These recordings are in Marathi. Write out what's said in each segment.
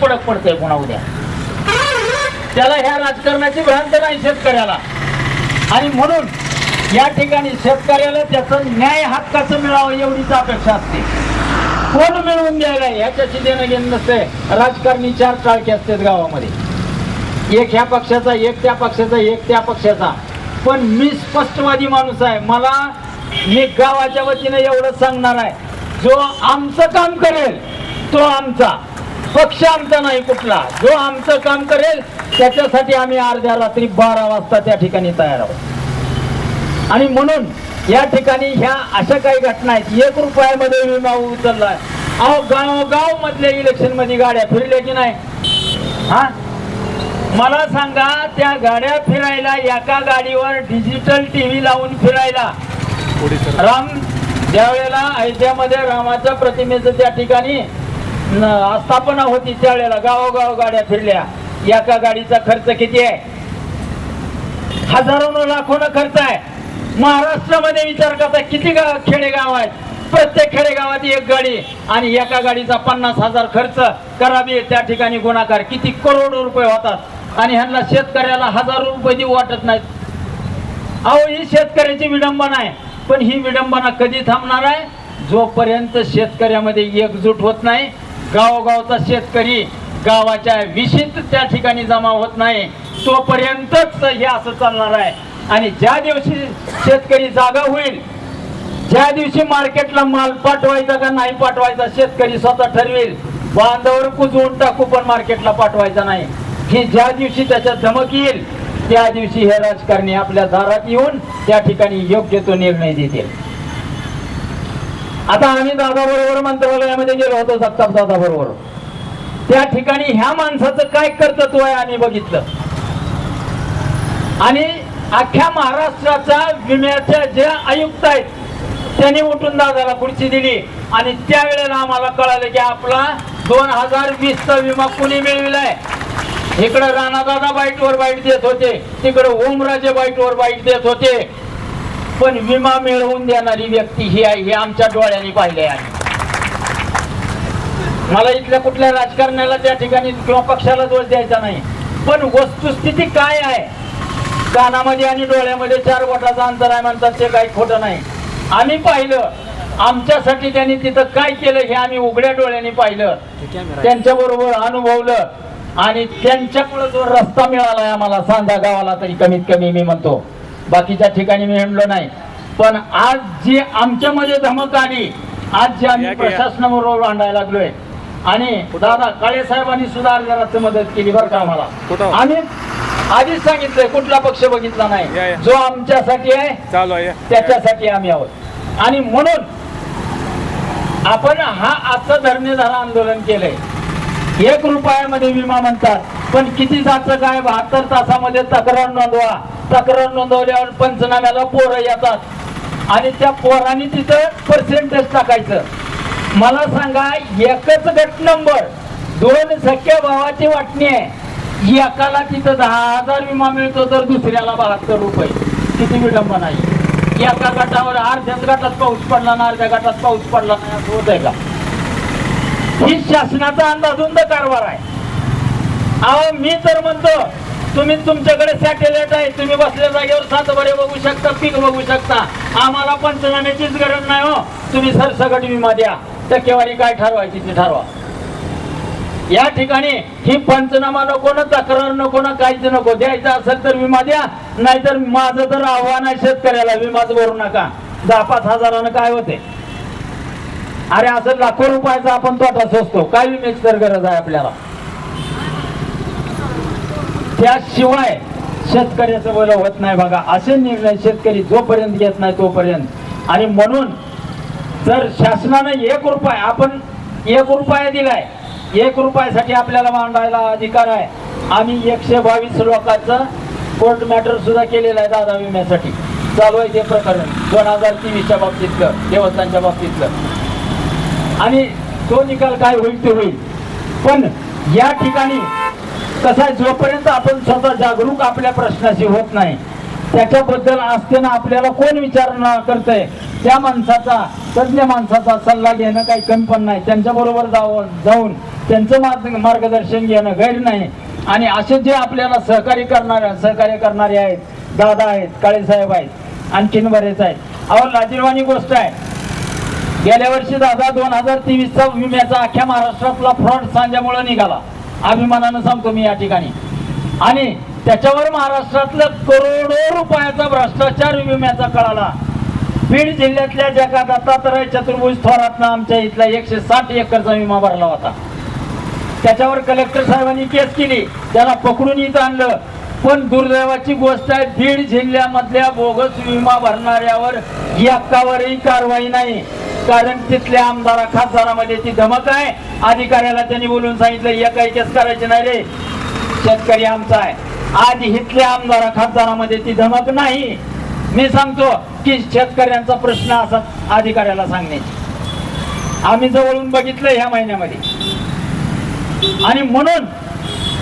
पडक पडतंय पुन्हा उद्या. त्याला ह्या राजकारणाची भ्रांत नाही शेतकऱ्याला. आणि म्हणून या ठिकाणी शेतकऱ्याला त्याचं न्याय हक्काचं मिळावं एवढीच अपेक्षा असते. कोण मिळवून द्यायला ह्याच्याशी देणं घेणं नसते राजकारणी चार टाळके असतात गावामध्ये. एक ह्या पक्षाचा एक त्या पक्षाचा एक त्या पक्षाचा. पण मी स्पष्टवादी माणूस आहे. मला मी गावाच्या वतीनं एवढं सांगणार आहे. जो आमचं काम करेल तो आमचा. पक्ष आमचा नाही कुठला. जो आमचं काम करेल त्याच्यासाठी आम्ही अर्ध्या रात्री बारा वाजता त्या ठिकाणी तयार आहोत. आणि म्हणून या ठिकाणी ह्या अशा काही घटना आहेत. एक रुपयामध्ये विमा उचललाय. अहो गाव गाव मधल्या इलेक्शनमध्ये गाड्या फिरल्या की नाही? हा? मला सांगा त्या गाड्या फिरायला एका गाडीवर डिजिटल टीव्ही लावून फिरायला. राम ज्या वेळेला अयोध्यामध्ये रामाच्या प्रतिमेचं त्या ठिकाणी स्थापना होती त्यावेळेला. गावोगाव गाड्या फिरल्या. एका गाडीचा खर्च किती आहे? हजारो लाखोनं खर्च आहे. महाराष्ट्रामध्ये विचार करता किती गा खेडेगाव आहेत? प्रत्येक खेडेगावात एक गाडी आणि एका गाडीचा पन्नास हजार खर्च करावी. त्या ठिकाणी गुणाकार. किती करोड रुपये होतात. आणि ह्यांना शेतकऱ्याला हजारो रुपये देऊ वाटत नाहीत. अहो ही शेतकऱ्याची विडंबना आहे. पण ही विडंबना कधी थांबणार आहे? जोपर्यंत शेतकऱ्यामध्ये एकजूट होत नाही गावोगावचा शेतकरी गावाच्या विशीत त्या ठिकाणी जमा होत नाही तोपर्यंतच हे असं चालणार आहे. आणि ज्या दिवशी शेतकरी जागा होईल ज्या दिवशी मार्केटला माल पाठवायचा का नाही पाठवायचा शेतकरी स्वतः ठरवेल. बांधावर कुजवून टाकू पण मार्केटला पाठवायचा नाही. ही ज्या दिवशी त्याच्यात धमक येईल त्या दिवशी हे राजकारणी आपल्या दारात येऊन त्या ठिकाणी योग्य तो निर्णय देतील. आता आम्ही दादा बरोबर मंत्रालयामध्ये गेलो होतो जगताप दादा बरोबर. त्या ठिकाणी ह्या माणसाचं काय कर्तृत्व आहे आम्ही बघितलं. आणि अख्ख्या महाराष्ट्राच्या विम्याच्या जे आयुक्त आहेत त्यांनी उठून दादाला खुर्ची दिली. आणि त्यावेळेला आम्हाला कळालं की आपला दोन हजार वीसचा विमा कुणी मिळविलाय? इकडे राणादादा बाईटवर बाईट देत होते तिकडे ओमराजे बाईटवर बाईट देत होते. पण विमा मिळवून देणारी व्यक्ती ही आहे हे आमच्या डोळ्याने पाहिले आहे मला इथल्या कुठल्या राजकारण्याला त्या ठिकाणी किंवा पक्षाला दोष द्यायचा नाही. पण वस्तुस्थिती काय आहे? कानामध्ये आणि डोळ्यामध्ये चार बोटाचं अंतर आहे म्हणतात ते काही खोटं नाही. आम्ही पाहिलं आमच्यासाठी त्यांनी तिथं काय केलं हे आम्ही उघड्या डोळ्याने पाहिलं. त्यांच्या बरोबर अनुभवलं आणि त्यांच्यामुळे जो रस्ता मिळाला आहे आम्हाला सांधा गावाला तरी कमीत कमी मी म्हणतो. बाकीच्या ठिकाणी मी म्हणलो नाही. पण आज जी आमच्यामध्ये धमक आली आज जे आम्ही प्रशासनाबरोबर भांडायला लागलोय. आणि दादा काळे साहेबांनी सुद्धा अर्ध्या मदत केली बरं का? आम्हाला? आम्ही आधीच सांगितलंय कुठला पक्ष बघितला नाही. जो आमच्यासाठी आहे त्याच्यासाठी आम्ही आहोत. आणि म्हणून आपण हा आजचं धरणेधारा आंदोलन केलंय. एक रुपयामध्ये विमा म्हणतात पण किती जायचं काय? बहात्तर तासामध्ये तक्रार नोंदवा. तक्रार नोंदवल्यावर पंचनाम्याला पोरं येतात. आणि त्या पोरांनी तिथं पर्सेंटेज टाकायचं. मला सांगा एकच गट नंबर दोन सख्या भावाची वाटणी आहे. एकाला तिथं दहा हजार विमा मिळतो तर दुसऱ्याला बहात्तर रुपये. किती विडंबना आहे एका गटावर अर्ध्याच गटात पाऊस पडला ना अर्ध्या गटात पाऊस पडला नाही असं होत आहे का? ही शासनाचा अंदाधुंद कारभार आहे. अहो मी तर म्हणतो तुम्ही तुमच्याकडे सॅटेलाइट आहे तुम्ही बसल्या जागेवर सातबडे बघू शकता पीक बघू शकता. आम्हाला पंचनाम्याचीच गरज नाही हो. तुम्ही सरसकट विमा द्या. टक्केवारी काय ठरवायची ती ठरवा. या ठिकाणी ही पंचनामा नको ना तक्रार नको ना काहीच नको. द्यायचं असेल तर विमा द्या नाहीतर माझं तर आव्हान आहे शेतकऱ्याला विमाच भरू नका. दहा पाच हजारानं काय होते? अरे असं लाखो रुपयाचा आपण तोटा सोसतो. काय विम्याची तर गरज आहे आपल्याला? त्याशिवाय शेतकऱ्याचं बरं होत नाही बघा. असे निर्णय शेतकरी जोपर्यंत घेत नाही तोपर्यंत. आणि म्हणून जर शासनानं एक रुपये आपण एक रुपया दिलाय एक रुपयासाठी आपल्याला मांडायला अधिकार आहे. आम्ही एकशे बावीस लोकांचं कोर्ट मॅटर सुद्धा केलेलं आहे दादा विम्यासाठी. चालू आहे ते प्रकरण. दोन हजार तेवीसच्या बाबतीतलं देवस्थानच्या बाबतीतलं. आणि तो निकाल काय होईल ते होईल. पण या ठिकाणी कसं आहे? जोपर्यंत आपण स्वतः जागरूक आपल्या प्रश्नाशी होत नाही त्याच्याबद्दल असताना आपल्याला कोण विचारणा करतंय? त्या माणसाचा तज्ज्ञ माणसाचा सल्ला घेणं काही कमी पण नाही. त्यांच्याबरोबर जाऊन जाऊन त्यांचं मार्ग- मार्गदर्शन घेणं गैर नाही. आणि असे जे आपल्याला सहकार्य करणारे सहकार्य करणारे आहेत दादा आहेत काळेसाहेब आहेत आणखीन बरेच आहेत. अहो लाजीरवाणी गोष्ट आहे. गेल्या वर्षी दादा दोन हजार तेवीसचा विम्याचा अख्ख्या महाराष्ट्रातला फ्रॉड सांज्यामुळे निघाला. अभिमानानं सांगतो मी या ठिकाणी. आणि त्याच्यावर महाराष्ट्रातलं करोडो रुपयाचा भ्रष्टाचार विम्याचा कळाला. बीड जिल्ह्यातल्या जगात दत्तात्रय चतुर्भुज थोरातनं आमच्या इथला एकशे साठ एकरचा विमा भरला होता. त्याच्यावर कलेक्टर साहेबांनी केस केली. त्याला पकडून इथं आणलं. पण दुर्दैवाची गोष्ट आहे बीड जिल्ह्यामधल्या बोगस विमा भरणाऱ्यावर एकावरही कारवाई नाही. कारण तिथल्या आमदारा खासदारामध्ये ती धमक आहे. अधिकाऱ्याला त्यांनी बोलून सांगितलं एकाही केस करायचे नाही रे. शेतकरी आमचा आहे. आज इथल्या आमदारा खासदारामध्ये ती धमक नाही. मी सांगतो की शेतकऱ्यांचा प्रश्न असा अधिकाऱ्याला सांगणे. आम्ही जवळून बघितलं ह्या महिन्यामध्ये. आणि म्हणून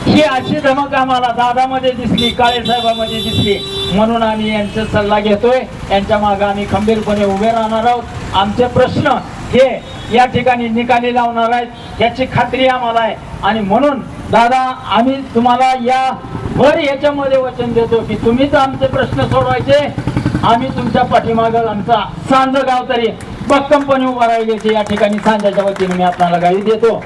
ही अशी धमक आम्हाला दादामध्ये दिसली काळे साहेबामध्ये दिसली. म्हणून आम्ही यांचा सल्ला घेतोय. यांच्या मागे आम्ही खंबीरपणे उभे राहणार आहोत. आमचे प्रश्न हे या ठिकाणी निकाली लावणार आहेत याची खात्री आम्हाला आहे. आणि म्हणून दादा आम्ही तुम्हाला या वर याच्यामध्ये वचन देतो की तुम्हीच आमचे प्रश्न सोडवायचे. आम्ही तुमच्या पाठीमागं आमचा सांज गाव तरी भक्कमपणे उभा राहिल्याचे या ठिकाणी सांजाच्या वतीने मी आपल्याला गाडी देतो.